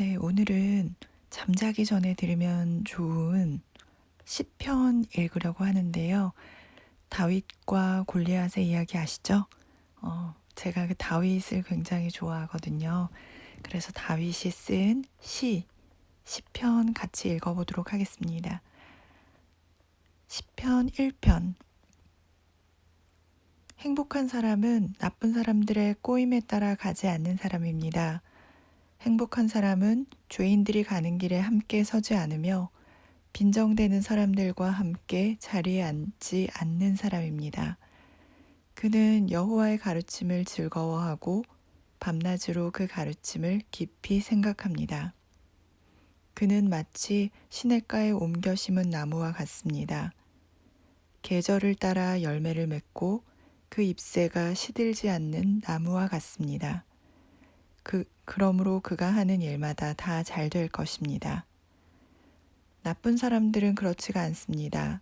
네, 오늘은 잠자기 전에 들으면 좋은 시편 읽으려고 하는데요. 다윗과 골리앗의 이야기 아시죠? 어, 제가 그 다윗을 굉장히 좋아하거든요. 그래서 다윗이 쓴 시, 시편 같이 읽어보도록 하겠습니다. 시편 1편. 행복한 사람은 나쁜 사람들의 꼬임에 따라 가지 않는 사람입니다. 행복한 사람은 죄인들이 가는 길에 함께 서지 않으며 빈정대는 사람들과 함께 자리에 앉지 않는 사람입니다. 그는 여호와의 가르침을 즐거워하고 밤낮으로 그 가르침을 깊이 생각합니다. 그는 마치 시냇가에 옮겨 심은 나무와 같습니다. 계절을 따라 열매를 맺고 그 잎새가 시들지 않는 나무와 같습니다. 그, 그러므로 그가 하는 일마다 다 잘 될 것입니다. 나쁜 사람들은 그렇지가 않습니다.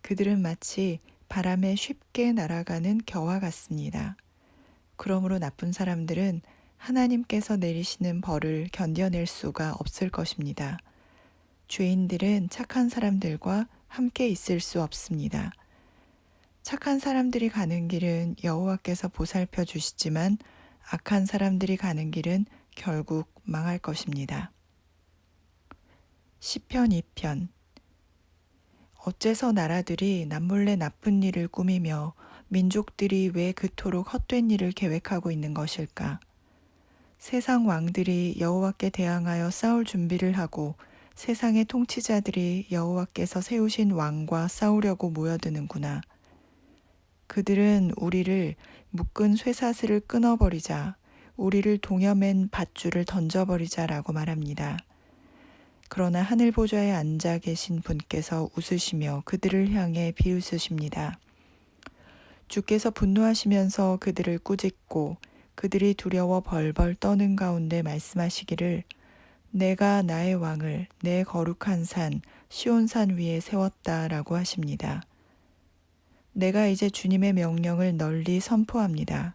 그들은 마치 바람에 쉽게 날아가는 겨와 같습니다. 그러므로 나쁜 사람들은 하나님께서 내리시는 벌을 견뎌낼 수가 없을 것입니다. 죄인들은 착한 사람들과 함께 있을 수 없습니다. 착한 사람들이 가는 길은 여호와께서 보살펴 주시지만 악한 사람들이 가는 길은 결국 망할 것입니다. 시편 2편 어째서 나라들이 남몰래 나쁜 일을 꾸미며 민족들이 왜 그토록 헛된 일을 계획하고 있는 것일까? 세상 왕들이 여호와께 대항하여 싸울 준비를 하고 세상의 통치자들이 여호와께서 세우신 왕과 싸우려고 모여드는구나. 그들은 우리를 묶은 쇠사슬을 끊어버리자, 우리를 동여맨 밧줄을 던져버리자라고 말합니다. 그러나 하늘 보좌에 앉아 계신 분께서 웃으시며 그들을 향해 비웃으십니다. 주께서 분노하시면서 그들을 꾸짖고 그들이 두려워 벌벌 떠는 가운데 말씀하시기를 내가 나의 왕을 내 거룩한 산 시온산 위에 세웠다라고 하십니다. 내가 이제 주님의 명령을 널리 선포합니다.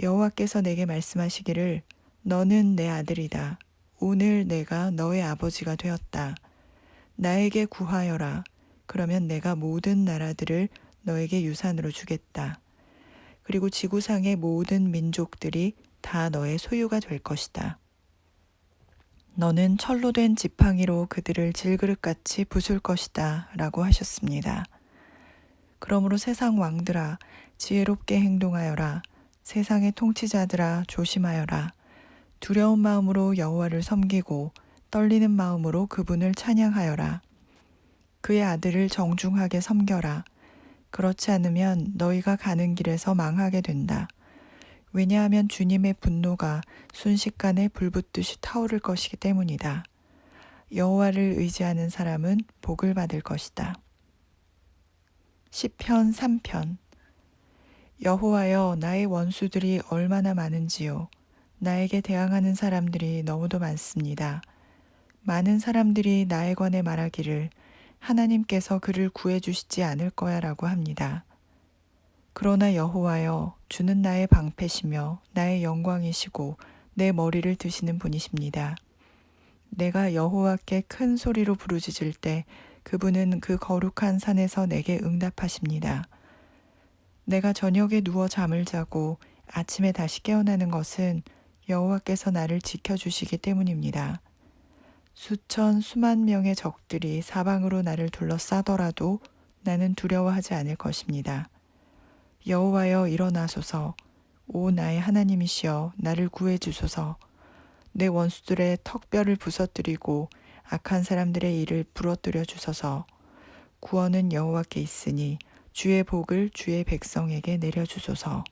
여호와께서 내게 말씀하시기를 너는 내 아들이다. 오늘 내가 너의 아버지가 되었다. 나에게 구하여라. 그러면 내가 모든 나라들을 너에게 유산으로 주겠다. 그리고 지구상의 모든 민족들이 다 너의 소유가 될 것이다. 너는 철로 된 지팡이로 그들을 질그릇같이 부술 것이다. 라고 하셨습니다. 그러므로 세상 왕들아, 지혜롭게 행동하여라. 세상의 통치자들아, 조심하여라. 두려운 마음으로 여호와를 섬기고 떨리는 마음으로 그분을 찬양하여라. 그의 아들을 정중하게 섬겨라. 그렇지 않으면 너희가 가는 길에서 망하게 된다. 왜냐하면 주님의 분노가 순식간에 불붙듯이 타오를 것이기 때문이다. 여호와를 의지하는 사람은 복을 받을 것이다. 시편 3편 여호와여 나의 원수들이 얼마나 많은지요 나에게 대항하는 사람들이 너무도 많습니다. 많은 사람들이 나에 관해 말하기를 하나님께서 그를 구해 주시지 않을 거야라고 합니다. 그러나 여호와여 주는 나의 방패시며 나의 영광이시고 내 머리를 드시는 분이십니다. 내가 여호와께 큰 소리로 부르짖을 때 그분은 그 거룩한 산에서 내게 응답하십니다. 내가 저녁에 누워 잠을 자고 아침에 다시 깨어나는 것은 여호와께서 나를 지켜주시기 때문입니다. 수천 수만 명의 적들이 사방으로 나를 둘러싸더라도 나는 두려워하지 않을 것입니다. 여호와여 일어나소서 오 나의 하나님이시여 나를 구해 주소서 내 원수들의 턱뼈를 부서뜨리고 악한 사람들의 일을 부러뜨려 주소서. 구원은 여호와께 있으니 주의 복을 주의 백성에게 내려 주소서